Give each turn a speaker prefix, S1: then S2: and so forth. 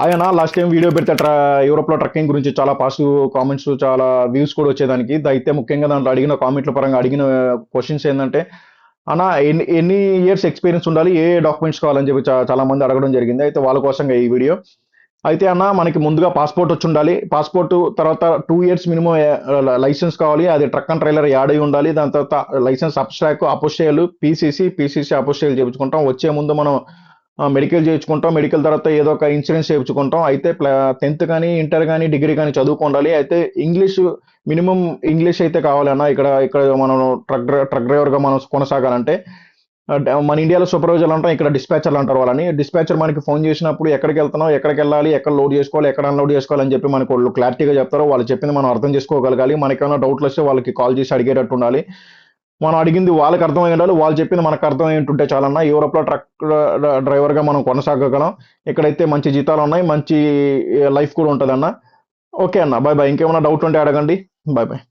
S1: ఆయన అన్న last time video పెడితే ట్రా యూరోప్లో ట్రక్కింగ్ గురించి చాలా పాజిటివ్ కామెంట్స్ చాలా వ్యూస్ కూడా వచ్చేదానికి. అయితే ముఖ్యంగా దాంట్లో అడిగిన కామెంట్ల పరంగా అడిగిన క్వశ్చన్స్ ఏంటంటే అన్న ఎన్ని ఎన్ని ఇయర్స్ ఎక్స్పీరియన్స్ ఉండాలి? ఏ డాక్యుమెంట్స్ కావాలని చెప్పి చాలా మంది అడగడం జరిగింది. అయితే వాళ్ళ కోసంగా ఈ వీడియో అయితే అన్న మనకి ముందుగా పాస్పోర్ట్ వచ్చి ఉండాలి. పాస్పోర్ట్ తర్వాత టూ ఇయర్స్ మినిమం లైసెన్స్ కావాలి. అది ట్రక్ అండ్ ట్రైలర్ యాడ్ అయి ఉండాలి. దాని తర్వాత లైసెన్స్ అప్స్ట్రాక్ అపోస్టేయల్ పీసీసీ పీసీసీ అపోస్టేయలు చేయించుకుంటాం వచ్చే ముందు మనం మెడికల్ చేయించుకుంటాం. మెడికల్ తర్వాత ఏదో ఒక ఇన్సూరెన్స్ చేయించుకుంటాం. అయితే టెన్త్ కానీ ఇంటర్ కానీ డిగ్రీ కానీ చదువుకోండాలి. అయితే ఇంగ్లీష్ మినిమం ఇంగ్లీష్ అయితే కావాలన్నా ఇక్కడ ఇక్కడ మనం ట్రక్ ట్రక్ డ్రైవర్గా మనం కొనసాగాలంటే మన ఇండియాలో సూపర్వైజర్లు అంటాం ఇక్కడ డిస్పాచర్లు అంటారు వాళ్ళని. డిస్పాచర్ మనకి ఫోన్ చేసినప్పుడు ఎక్కడికి వెళ్తున్నాం ఎక్కడికి వెళ్ళాలి ఎక్కడ లోడ్ చేసుకోవాలి ఎక్కడ అన్లోడ్ చేసుకోవాలి అని చెప్పి మనకు వాళ్ళు క్లారిటీగా చెప్తారో. వాళ్ళు చెప్పింది మనం అర్థం చేసుకోగలగాలి. మనకి ఏమైనా డౌట్లు వస్తే వాళ్ళకి కాల్ చేసి అడిగేటట్టు ఉండాలి. మనం అడిగింది వాళ్ళకి అర్థమై ఉండాలి వాళ్ళు చెప్పింది మనకు అర్థమై ఉంటుంటే చాలన్నా. యూరోప్లో ట్రక్ డ్రైవర్గా మనం కొనసాగగలం. ఇక్కడైతే మంచి జీతాలు ఉన్నాయి మంచి లైఫ్ కూడా ఉంటుందన్న. ఓకే అన్న బాయ్ బాయ్ ఇంకేమైనా డౌట్ ఉంటే అడగండి. Bye bye